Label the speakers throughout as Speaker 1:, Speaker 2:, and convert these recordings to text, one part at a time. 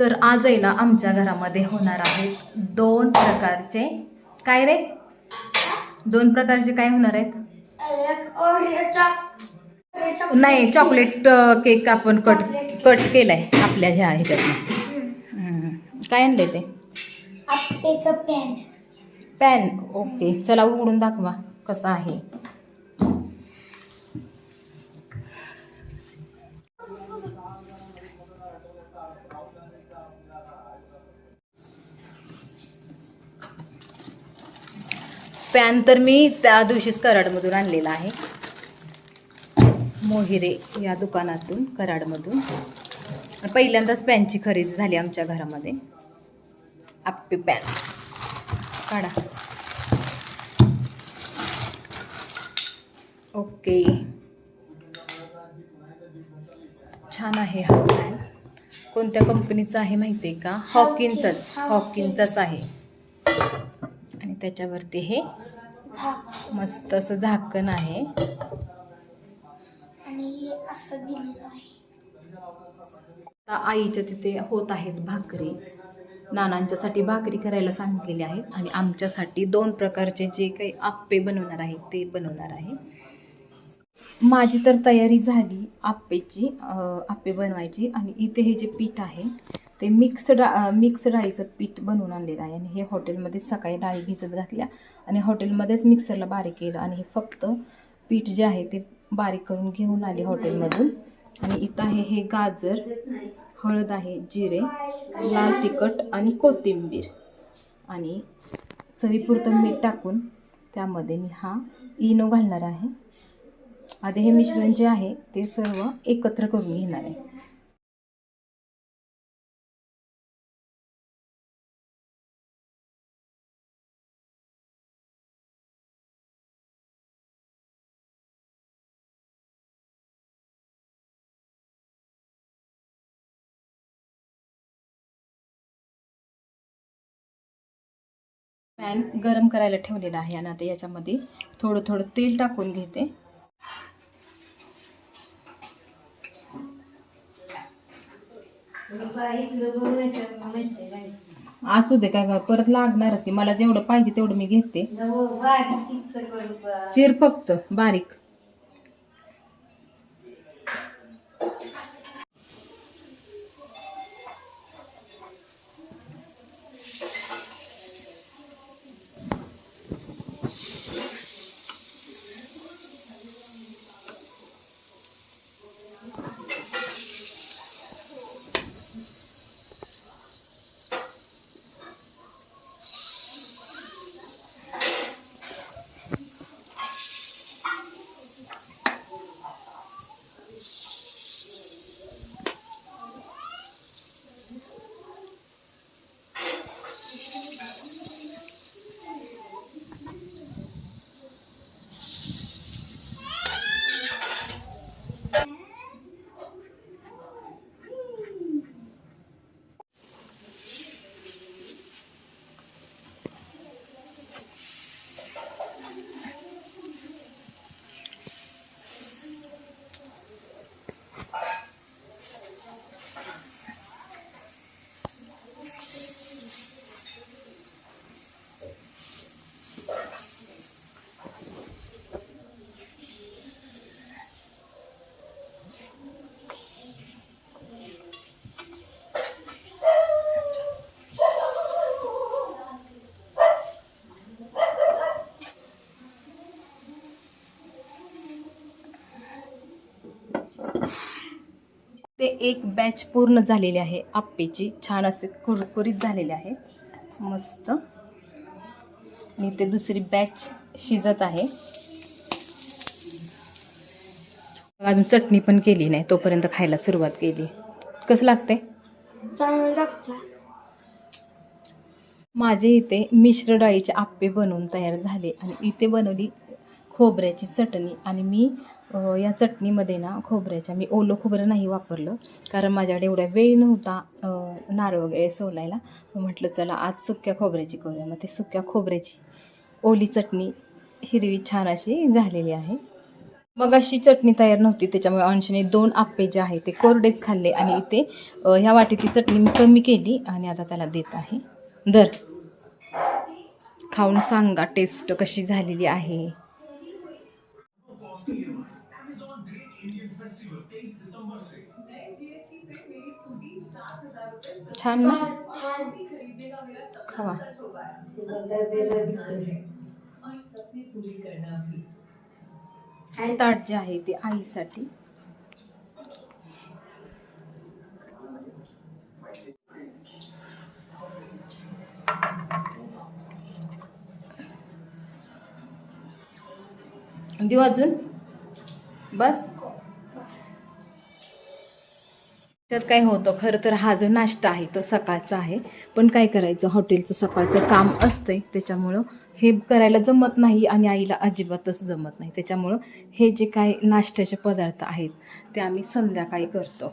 Speaker 1: तर आज आहे ना आमच्या घरामध्ये होणार आहेत दोन प्रकारचे. काय रे? दोन प्रकारचे काय होणार आहेत? नाही चॉकलेट केक आपण कट कट केलाय आपल्या ह्या ह्याच्यातनं. काय आणलंय ते?
Speaker 2: पॅन
Speaker 1: पॅन ओके चला उघडून दाखवा कसं आहे. पॅन तर मी त्या दिवशीच कराडमधून आणलेला आहे. मोहिरे या दुकानातून कराडमधून. पहिल्यांदाच पॅनची खरेदी झाली आमच्या घरामध्ये. आप्पे पॅन. काढा. ओके. छान आहे हा पॅन. कोणत्या कंपनीचा आहे माहिती आहे का? हॉकिनचाच हॉकिनचाच आहे. त्याच्यावरती हे
Speaker 2: झाक.
Speaker 1: मस्त असं झाकण आहे.
Speaker 2: आणि हे असं दिलेलं आहे.
Speaker 1: आता आईच्या तिथे होत आहेत भाकरी. नानांच्यासाठी भाकरी करायला सांगितलेली आहेत आणि आमच्यासाठी दोन प्रकारचे जे काही आप्पे बनवणार आहेत ते बनवणार आहे. माझी तर तयारी झाली आप्पेची आप्पे बनवायची आणि इथे हे जे पीठ आहे ते मिक्स डा मिक्स डाळीचं पीठ बनवून आणलेलं आहे. आणि हे हॉटेलमध्ये सकाळी डाळी भिजत घातल्या आणि हॉटेलमध्येच मिक्सरला बारीक केलं. आणि हे फक्त पीठ जे आहे ते बारीक करून घेऊन आले हॉटेलमधून आणि इथं आहे हे गाजर हळद आहे जिरे लाल तिखट आणि कोथिंबीर. आणि चवीपुरतं मीठ टाकून त्यामध्ये मी हा इनो घालणार आहे. आधी हे मिश्रण जे आहे ते सर्व एकत्र करून घेणार आहे. पॅन गरम करायला ठेवलेला आहे आणि आता याच्यामध्ये थोडं थोडं तेल टाकून घेते. असू दे काय परत लागणारच की मला जेवढं पाहिजे तेवढं मी घेते. चिर फक्त बारीक. ते एक बॅच पूर्ण झालेली आहे. आप्पेची छान असे कुरकुरीत झालेले आहे. मस्त. आणि ते दुसरी बॅच शिजत आहे. अजून चटणी पण केली नाही. तोपर्यंत खायला सुरुवात केली. कसं लागते माझे इथे मिश्र डाळीचे आप्पे बनवून तयार झाले. आणि इथे बनवली खोबऱ्याची चटणी. आणि मी या चटणीमध्ये ना खोबऱ्याच्या मी ओलं खोबरं नाही वापरलं कारण माझ्याकडे एवढा वेळ नव्हता नारळ वगैरे सोलायला. म्हटलं चला आज सुक्या खोबऱ्याची करूया. मग ते सुक्या खोबऱ्याची ओली चटणी हिरवी छान अशी झालेली आहे. मग अशी चटणी तयार नव्हती त्याच्यामुळे अंशने दोन आप्पे जे आहे ते कोरडेच खाल्ले आणि इथे ह्या वाटीची चटणी मी कमी केली आणि आता त्याला देत आहे. दर खाऊन सांगा टेस्ट कशी झालेली आहे? छान ना? खावा. ताट जे आहे ते आईसाठी. देऊ अजून? बस. त्यात काय होतं खरं तर हा जो नाश्ता आहे तो सकाळचा आहे. पण काय करायचं हॉटेलचं सकाळचं काम असतंय त्याच्यामुळं हे करायला जमत नाही आणि आईला अजिबातच जमत नाही. त्याच्यामुळं हे जे काय नाश्त्याचे पदार्थ आहेत ते आम्ही संध्याकाळी करतो.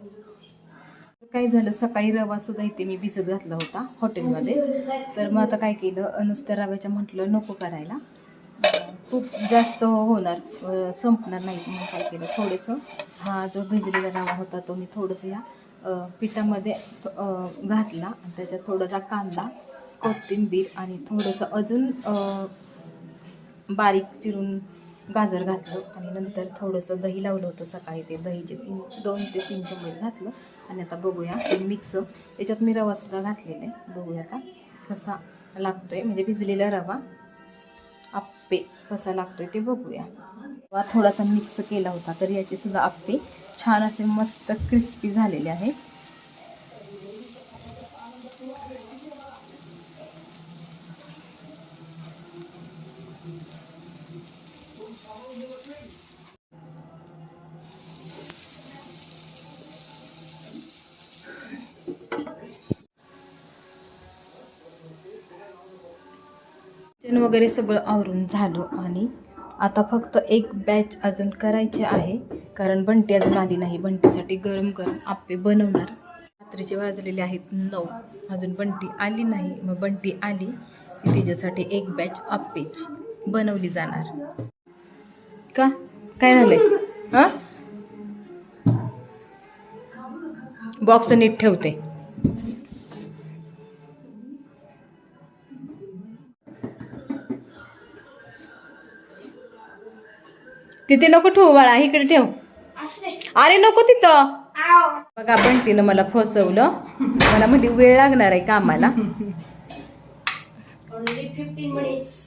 Speaker 1: काय झालं सकाळी रवासुद्धा इथे मी भिजत घातला होता हॉटेलमध्येच. तर मग आता काय केलं नुसत्या रव्याच्या म्हटलं नको करायला. खूप जास्त होणार संपणार नाही म्हणून काय केलं थोडंसं हा जो भिजलेला रवा होता तो मी थोडंसं या पिठामध्ये घातला. आणि त्याच्यात थोडासा कांदा कोथिंबीर आणि थोडंसं अजून बारीक चिरून गाजर घातलं. आणि नंतर थोडंसं दही लावलं होतं सकाळी ते दहीचे तीन दोन ते तीन चमच घातलं. आणि आता बघूया मिक्स. याच्यात मी रवासुद्धा घातलेला आहे. बघूया आता कसा लागतो आहे म्हणजे भिजलेला रवा आप्पे कसा लागतो आहे ते बघूया. वा थोडासा मिक्स केला होता तर याचे सुद्धा आप्पे छान असे मस्त क्रिस्पी झालेले आहेत. किचन वगैरे सगळं आवरून झालं आणि आता फक्त एक बॅच अजून करायची आहे. कारण बंटी अजून आली नाही. बंटीसाठी गरम गरम आप्पे बनवणार. रात्रीचे वाजलेले आहेत नऊ. अजून बंटी आली नाही. मग बंटी आली. की तिच्यासाठी एक बॅच आप्पेची बनवली जाणार. का? काय झालंय? हां? बॉक्स नीट ठेवते. तिथे नको ठेवू बाळा इकडे ठेव. अरे नको तिथं. बघा बंटीनं मला फसवलं. मला म्हणली वेळ लागणार आहे कामाला.
Speaker 2: ओनली फिफ्टीन मिनिट्स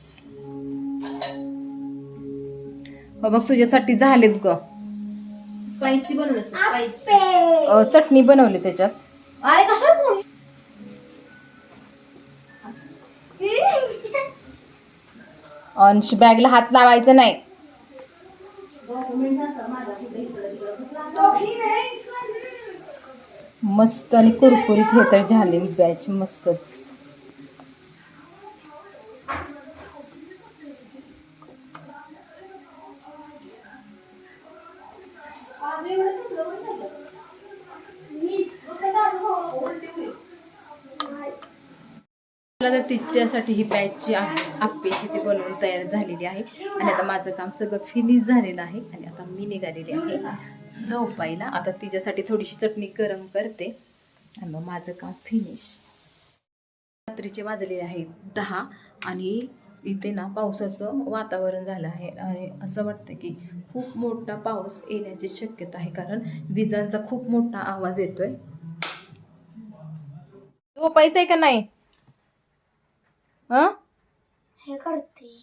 Speaker 1: बघ तुझ्यासाठी झालेत ग.
Speaker 3: स्पायसी बनवलं
Speaker 1: चटणी बनवली त्याच्यात.
Speaker 3: अरे कशा
Speaker 1: अंश बॅगला हात लावायचा नाही. मस्त आणि कुरकुरीत हे तर झाले बॅच मस्तच. मला तर तिच्यासाठी ही बॅचची आहे आप्पेची ती बनवून तयार झालेली आहे. आणि आता माझं काम सगळं फिनिश झालेलं आहे. आणि आता मी निघालेली आहे. झोपायला आता तिच्यासाठी थोडीशी चटणी गरम करते. आणि मग माझं काम फिनिश रात्रीचे वाजलेले आहेत दहा आणि इथे ना पावसाचं वातावरण झालं आहे. आणि असं वाटतं की खूप मोठा पाऊस येण्याची शक्यता आहे. कारण विजांचा खूप मोठा आवाज येतोय. तो पैसा आहे का नाही? हं?
Speaker 2: हे करते.